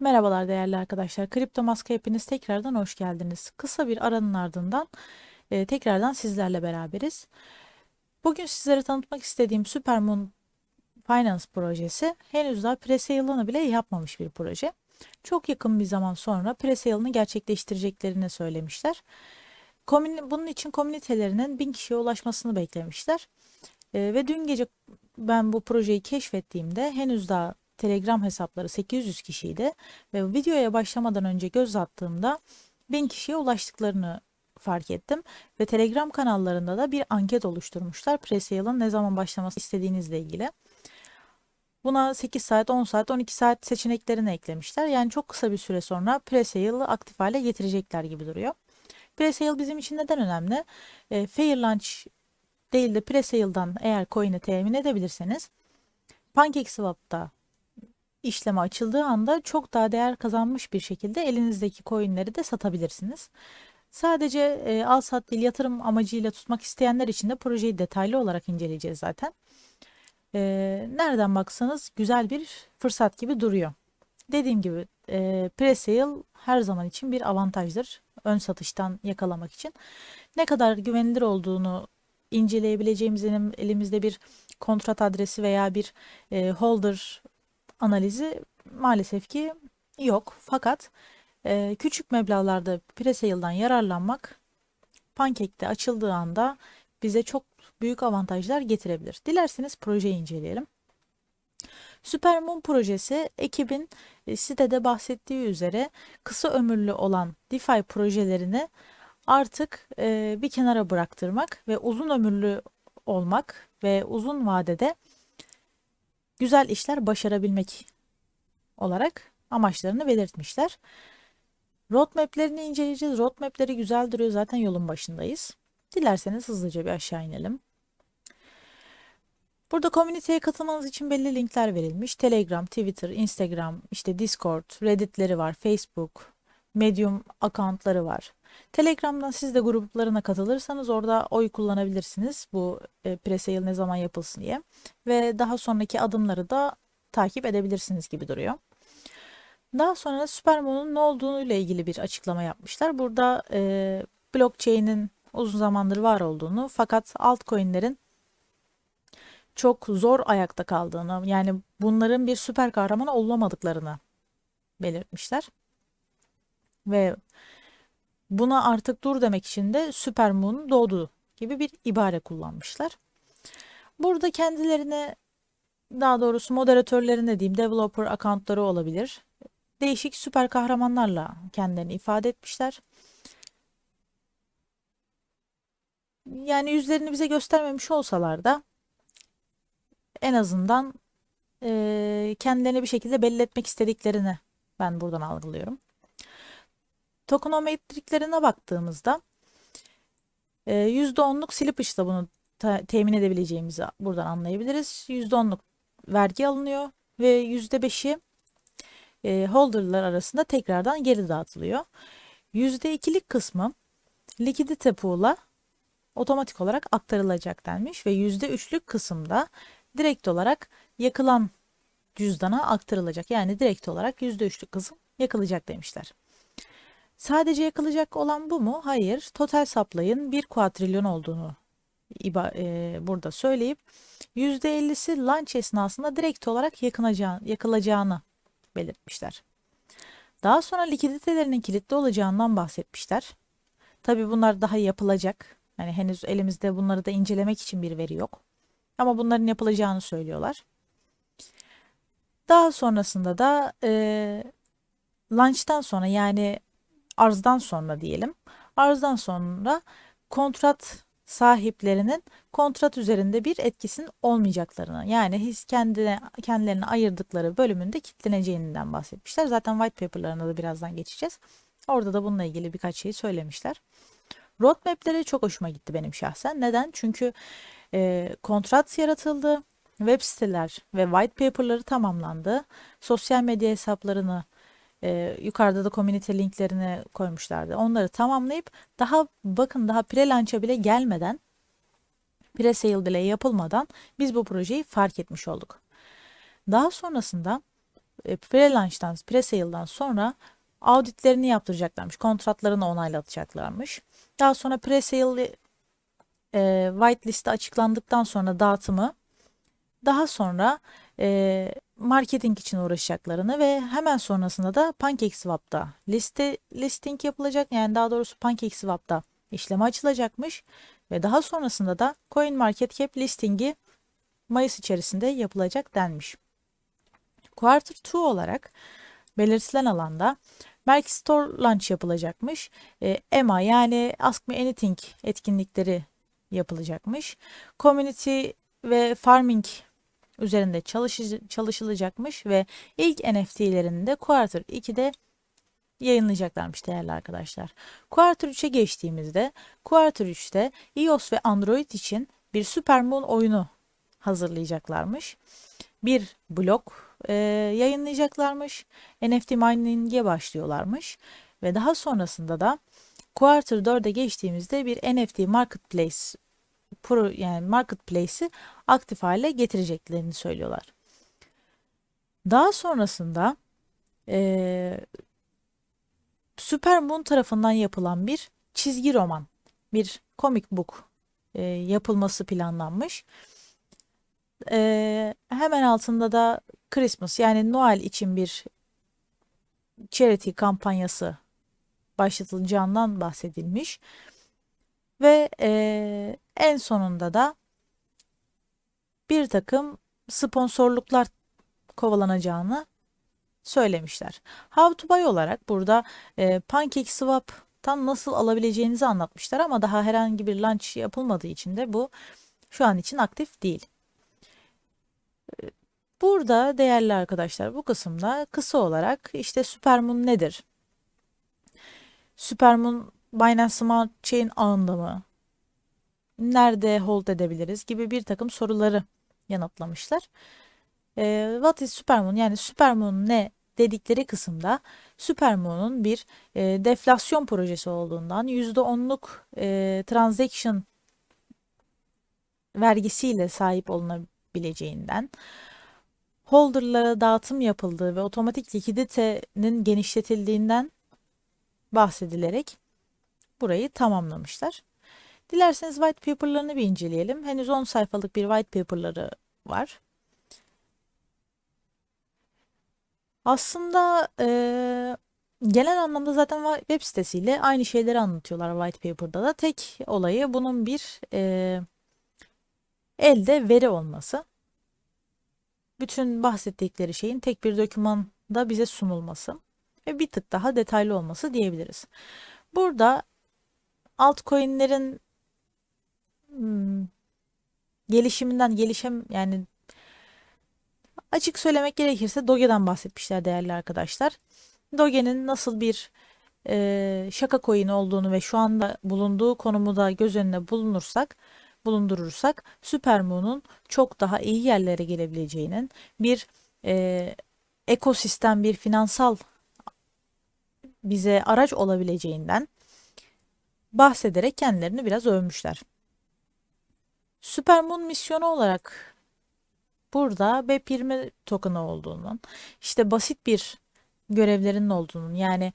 Merhabalar değerli arkadaşlar. Kripto Maska hepiniz tekrardan hoş geldiniz. Kısa bir aranın ardından e, tekrardan sizlerle beraberiz. Bugün sizlere tanıtmak istediğim Supermoon Finance projesi henüz daha pre-sale'ını bile yapmamış bir proje. Çok yakın bir zaman sonra pre-sale'ını gerçekleştireceklerini söylemişler. Bunun için komünitelerinin bin kişiye ulaşmasını beklemişler. E, ve dün gece ben bu projeyi keşfettiğimde henüz daha Telegram hesapları 800 kişiydi ve videoya başlamadan önce göz attığımda 1000 kişiye ulaştıklarını fark ettim ve Telegram kanallarında da bir anket oluşturmuşlar presale'ın ne zaman başlaması istediğinizle ilgili. Buna 8 saat, 10 saat, 12 saat seçeneklerini eklemişler. Yani çok kısa bir süre sonra presale'ı aktif hale getirecekler gibi duruyor. Presale bizim için neden önemli? E, fair launch değil de presale'dan eğer coin'i temin edebilirseniz PancakeSwap'ta işleme açıldığı anda çok daha değer kazanmış bir şekilde elinizdeki coinleri de satabilirsiniz. Sadece e, al sat değil yatırım amacıyla tutmak isteyenler için de projeyi detaylı olarak inceleyeceğiz zaten. E, nereden baksanız güzel bir fırsat gibi duruyor. Dediğim gibi e, pre-sale her zaman için bir avantajdır. Ön satıştan yakalamak için. Ne kadar güvenilir olduğunu inceleyebileceğimizin elimizde bir kontrat adresi veya bir e, holder analizi maalesef ki yok. Fakat e, küçük meblağlarda pre-sale'dan yararlanmak Pancake'de açıldığı anda bize çok büyük avantajlar getirebilir. Dilerseniz projeyi inceleyelim. Supermoon projesi ekibin e, sitede bahsettiği üzere kısa ömürlü olan DeFi projelerini artık e, bir kenara bıraktırmak ve uzun ömürlü olmak ve uzun vadede güzel işler başarabilmek olarak amaçlarını belirtmişler. Roadmap'lerini inceleyeceğiz. Roadmap'leri güzel duruyor. Zaten yolun başındayız. Dilerseniz hızlıca bir aşağı inelim. Burada komüniteye katılmanız için belli linkler verilmiş. Telegram, Twitter, Instagram, işte Discord, Reddit'leri var, Facebook, Medium account'ları var. Telegram'dan siz de gruplarına katılırsanız orada oy kullanabilirsiniz bu e, presale ne zaman yapılsın diye. Ve daha sonraki adımları da takip edebilirsiniz gibi duruyor. Daha sonra Supermoon'un ne olduğunu ile ilgili bir açıklama yapmışlar. Burada e, blockchain'in uzun zamandır var olduğunu fakat altcoin'lerin çok zor ayakta kaldığını yani bunların bir süper kahraman olamadıklarını belirtmişler. Ve Buna artık dur demek için de Supermoon doğdu gibi bir ibare kullanmışlar. Burada kendilerine daha doğrusu moderatörlerine diyeyim developer accountları olabilir. Değişik süper kahramanlarla kendilerini ifade etmişler. Yani yüzlerini bize göstermemiş olsalar da en azından e, kendilerini bir şekilde belli etmek istediklerini ben buradan algılıyorum. Tokonometriklerine baktığımızda %10'luk slippage'la bunu temin edebileceğimizi buradan anlayabiliriz. %10'luk vergi alınıyor ve %5'i e, holderlar arasında tekrardan geri dağıtılıyor. %2'lik kısmı likidite pool'a otomatik olarak aktarılacak denmiş ve %3'lük kısımda direkt olarak yakılan cüzdana aktarılacak. Yani direkt olarak %3'lük kısım yakılacak demişler. Sadece yakılacak olan bu mu? Hayır. Total supply'ın 1 kuatrilyon olduğunu e, burada söyleyip %50'si launch esnasında direkt olarak yakılacağını, belirtmişler. Daha sonra likiditelerinin kilitli olacağından bahsetmişler. Tabi bunlar daha yapılacak. Yani henüz elimizde bunları da incelemek için bir veri yok. Ama bunların yapılacağını söylüyorlar. Daha sonrasında da e, launch'tan sonra yani arzdan sonra diyelim. Arzdan sonra kontrat sahiplerinin kontrat üzerinde bir etkisinin olmayacaklarını yani his kendine kendilerine ayırdıkları bölümünde kilitleneceğinden bahsetmişler. Zaten white paper'larına da birazdan geçeceğiz. Orada da bununla ilgili birkaç şey söylemişler. Roadmap'leri çok hoşuma gitti benim şahsen. Neden? Çünkü e, kontrat yaratıldı. Web siteler ve white paper'ları tamamlandı. Sosyal medya hesaplarını e, yukarıda da community linklerini koymuşlardı. Onları tamamlayıp daha bakın daha pre-launch'a bile gelmeden pre-sale bile yapılmadan biz bu projeyi fark etmiş olduk. Daha sonrasında e, pre-launch'tan, pre-sale'dan sonra auditlerini yaptıracaklarmış. Kontratlarını onaylatacaklarmış. Daha sonra pre-sale e, whitelist'te açıklandıktan sonra dağıtımı daha sonra e, marketing için uğraşacaklarını ve hemen sonrasında da PancakeSwap'ta liste listing yapılacak. Yani daha doğrusu PancakeSwap'ta işleme açılacakmış ve daha sonrasında da CoinMarketCap listingi Mayıs içerisinde yapılacak denmiş. Quarter 2 olarak belirtilen alanda Merk Store launch yapılacakmış. E, EMA yani Ask Me Anything etkinlikleri yapılacakmış. Community ve farming üzerinde çalışı, çalışılacakmış ve ilk NFT'lerini de Quarter 2'de yayınlayacaklarmış değerli arkadaşlar. Quarter 3'e geçtiğimizde Quarter 3'te iOS ve Android için bir Supermoon oyunu hazırlayacaklarmış. Bir blok e, yayınlayacaklarmış. NFT mining'e başlıyorlarmış. Ve daha sonrasında da Quarter 4'e geçtiğimizde bir NFT marketplace pro, yani marketplace'i aktif hale getireceklerini söylüyorlar. Daha sonrasında e, Supermoon tarafından yapılan bir çizgi roman, bir comic book e, yapılması planlanmış. E, hemen altında da Christmas yani Noel için bir charity kampanyası başlatılacağından bahsedilmiş. Ve e, en sonunda da bir takım sponsorluklar kovalanacağını söylemişler. How to buy olarak burada e, PancakeSwap'tan nasıl alabileceğinizi anlatmışlar ama daha herhangi bir launch yapılmadığı için de bu şu an için aktif değil. Burada değerli arkadaşlar bu kısımda kısa olarak işte Supermoon nedir? Supermoon Binance Smart Chain ağında mı? Nerede hold edebiliriz gibi bir takım soruları yanıtlamışlar. E, what is Supermoon? Yani Supermoon ne dedikleri kısımda Supermoon'un bir e, deflasyon projesi olduğundan %10'luk e, transaction vergisiyle sahip olunabileceğinden holderlara dağıtım yapıldığı ve otomatik likiditenin genişletildiğinden bahsedilerek burayı tamamlamışlar. Dilerseniz white paper'larını bir inceleyelim. Henüz 10 sayfalık bir white paper'ları var. Aslında e, genel anlamda zaten web sitesiyle aynı şeyleri anlatıyorlar white paper'da da. Tek olayı bunun bir e, elde veri olması. Bütün bahsettikleri şeyin tek bir dokümanda bize sunulması ve bir tık daha detaylı olması diyebiliriz. Burada altcoin'lerin hmm, gelişiminden gelişem yani açık söylemek gerekirse Doge'den bahsetmişler değerli arkadaşlar. Doge'nin nasıl bir e, şaka coin olduğunu ve şu anda bulunduğu konumu da göz önüne bulunursak bulundurursak Supermoon'un çok daha iyi yerlere gelebileceğinin bir e, ekosistem bir finansal bize araç olabileceğinden bahsederek kendilerini biraz övmüşler. Supermoon misyonu olarak burada BEP20 token'ı olduğunun, işte basit bir görevlerinin olduğunun yani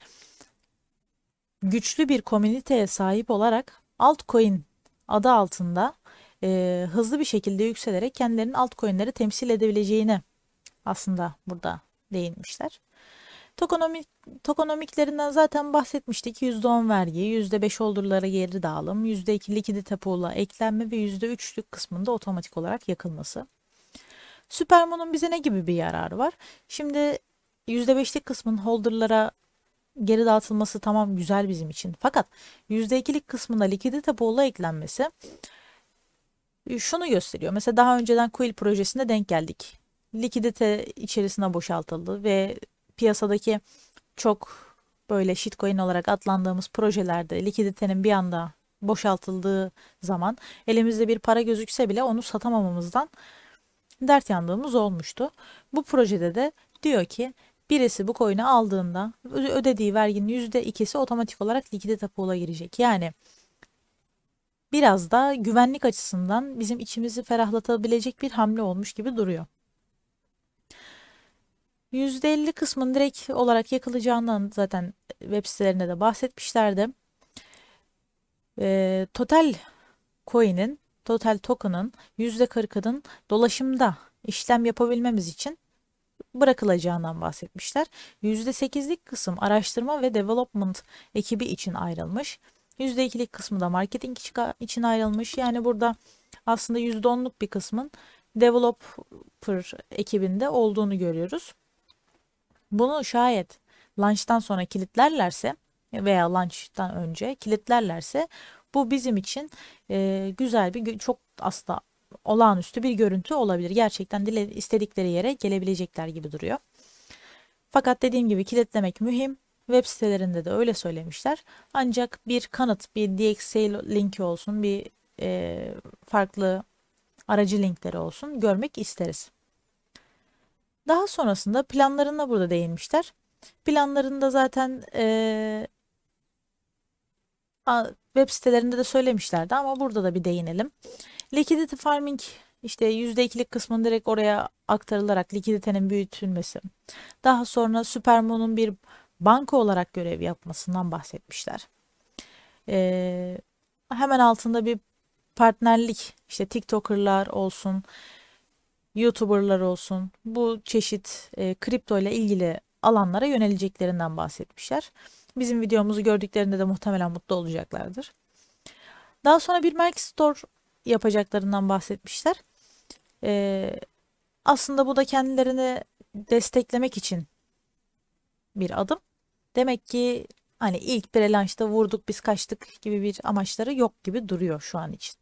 güçlü bir komüniteye sahip olarak altcoin adı altında e, hızlı bir şekilde yükselerek kendilerinin altcoin'leri temsil edebileceğini aslında burada değinmişler. Tokonomik, tokonomiklerinden zaten bahsetmiştik. %10 vergi, %5 holdurlara geri dağılım, %2 likidite pool'a eklenme ve %3'lük kısmında otomatik olarak yakılması. Supermoon'un bize ne gibi bir yararı var? Şimdi %5'lik kısmın holderlara geri dağıtılması tamam güzel bizim için. Fakat %2'lik kısmında likidite pool'a eklenmesi şunu gösteriyor. Mesela daha önceden Quill projesinde denk geldik. Likidite içerisine boşaltıldı ve piyasadaki çok böyle shitcoin olarak adlandığımız projelerde likiditenin bir anda boşaltıldığı zaman elimizde bir para gözükse bile onu satamamamızdan dert yandığımız olmuştu. Bu projede de diyor ki birisi bu coin'i aldığında ödediği verginin %2'si otomatik olarak likidite pool'a girecek. Yani biraz da güvenlik açısından bizim içimizi ferahlatabilecek bir hamle olmuş gibi duruyor. %50 kısmın direkt olarak yakılacağından zaten web sitelerinde de bahsetmişlerdi. Ee, total coin'in, total token'ın %40'ının dolaşımda işlem yapabilmemiz için bırakılacağından bahsetmişler. %8'lik kısım araştırma ve development ekibi için ayrılmış. %2'lik kısmı da marketing için ayrılmış. Yani burada aslında %10'luk bir kısmın developer ekibinde olduğunu görüyoruz. Bunu şayet launch'tan sonra kilitlerlerse veya launch'tan önce kilitlerlerse bu bizim için e, güzel bir çok aslında olağanüstü bir görüntü olabilir. Gerçekten dile istedikleri yere gelebilecekler gibi duruyor. Fakat dediğim gibi kilitlemek mühim. Web sitelerinde de öyle söylemişler. Ancak bir kanıt, bir DXA linki olsun, bir e, farklı aracı linkleri olsun görmek isteriz. Daha sonrasında planlarına burada değinmişler. Planlarında zaten e, web sitelerinde de söylemişlerdi ama burada da bir değinelim. Liquidity farming işte %2'lik kısmın direkt oraya aktarılarak likiditenin büyütülmesi. Daha sonra Supermoon'un bir banka olarak görev yapmasından bahsetmişler. Ee, hemen altında bir partnerlik işte TikToker'lar olsun, YouTuber'lar olsun bu çeşit e, kripto ile ilgili alanlara yöneleceklerinden bahsetmişler. Bizim videomuzu gördüklerinde de muhtemelen mutlu olacaklardır. Daha sonra bir Merk Store yapacaklarından bahsetmişler. Ee, aslında bu da kendilerini desteklemek için bir adım. Demek ki hani ilk bir relanşta vurduk biz kaçtık gibi bir amaçları yok gibi duruyor şu an için.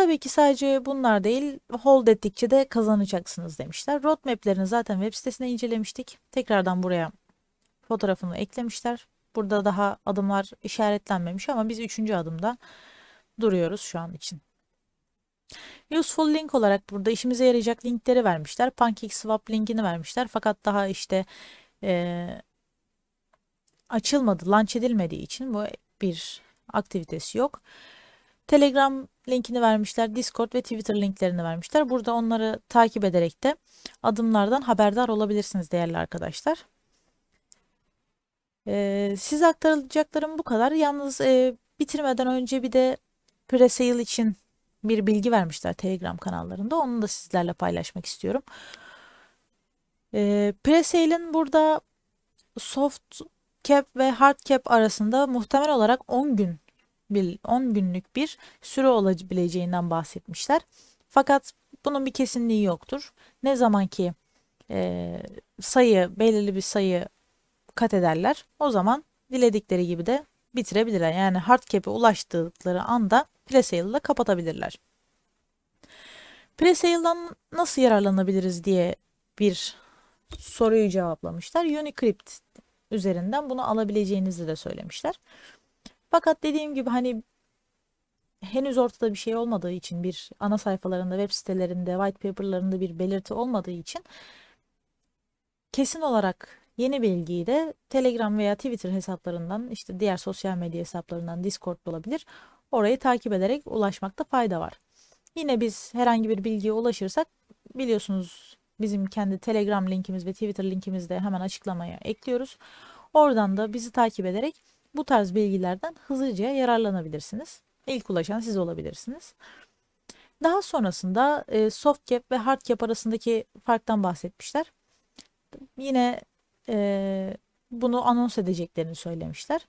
Tabii ki sadece bunlar değil, hold ettikçe de kazanacaksınız demişler. Roadmap'lerini zaten web sitesine incelemiştik. Tekrardan buraya fotoğrafını eklemişler. Burada daha adımlar işaretlenmemiş ama biz üçüncü adımda duruyoruz şu an için. Useful link olarak burada işimize yarayacak linkleri vermişler. PancakeSwap linkini vermişler. Fakat daha işte e, açılmadı, launch edilmediği için bu bir aktivitesi yok. Telegram linkini vermişler, Discord ve Twitter linklerini vermişler. Burada onları takip ederek de adımlardan haberdar olabilirsiniz değerli arkadaşlar. Ee, size aktarılacaklarım bu kadar. Yalnız e, bitirmeden önce bir de pre-sale için bir bilgi vermişler Telegram kanallarında. Onu da sizlerle paylaşmak istiyorum. E, pre-sale'in burada soft cap ve hard cap arasında muhtemel olarak 10 gün 10 günlük bir süre olabileceğinden bahsetmişler. Fakat bunun bir kesinliği yoktur. Ne zaman ki e, sayı belirli bir sayı kat ederler o zaman diledikleri gibi de bitirebilirler. Yani hard cap'e ulaştıkları anda presale'ı da kapatabilirler. Presale'dan nasıl yararlanabiliriz diye bir soruyu cevaplamışlar. Unicrypt üzerinden bunu alabileceğinizi de söylemişler. Fakat dediğim gibi hani henüz ortada bir şey olmadığı için bir ana sayfalarında, web sitelerinde, white paper'larında bir belirti olmadığı için kesin olarak yeni bilgiyi de Telegram veya Twitter hesaplarından, işte diğer sosyal medya hesaplarından Discord olabilir. Orayı takip ederek ulaşmakta fayda var. Yine biz herhangi bir bilgiye ulaşırsak biliyorsunuz bizim kendi Telegram linkimiz ve Twitter linkimizi de hemen açıklamaya ekliyoruz. Oradan da bizi takip ederek bu tarz bilgilerden hızlıca yararlanabilirsiniz. İlk ulaşan siz olabilirsiniz. Daha sonrasında e, soft cap ve hard cap arasındaki farktan bahsetmişler. Yine e, bunu anons edeceklerini söylemişler.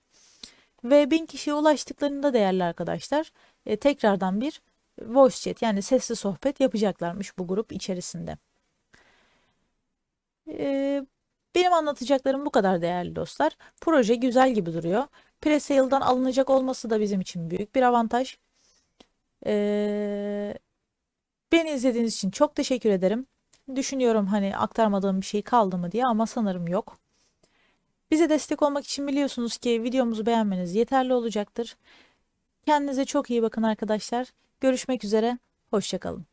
Ve bin kişiye ulaştıklarında değerli arkadaşlar e, tekrardan bir voice chat yani sesli sohbet yapacaklarmış bu grup içerisinde. Benim anlatacaklarım bu kadar değerli dostlar. Proje güzel gibi duruyor. Presale'dan alınacak olması da bizim için büyük bir avantaj. Ee, beni izlediğiniz için çok teşekkür ederim. Düşünüyorum hani aktarmadığım bir şey kaldı mı diye ama sanırım yok. Bize destek olmak için biliyorsunuz ki videomuzu beğenmeniz yeterli olacaktır. Kendinize çok iyi bakın arkadaşlar. Görüşmek üzere. Hoşçakalın.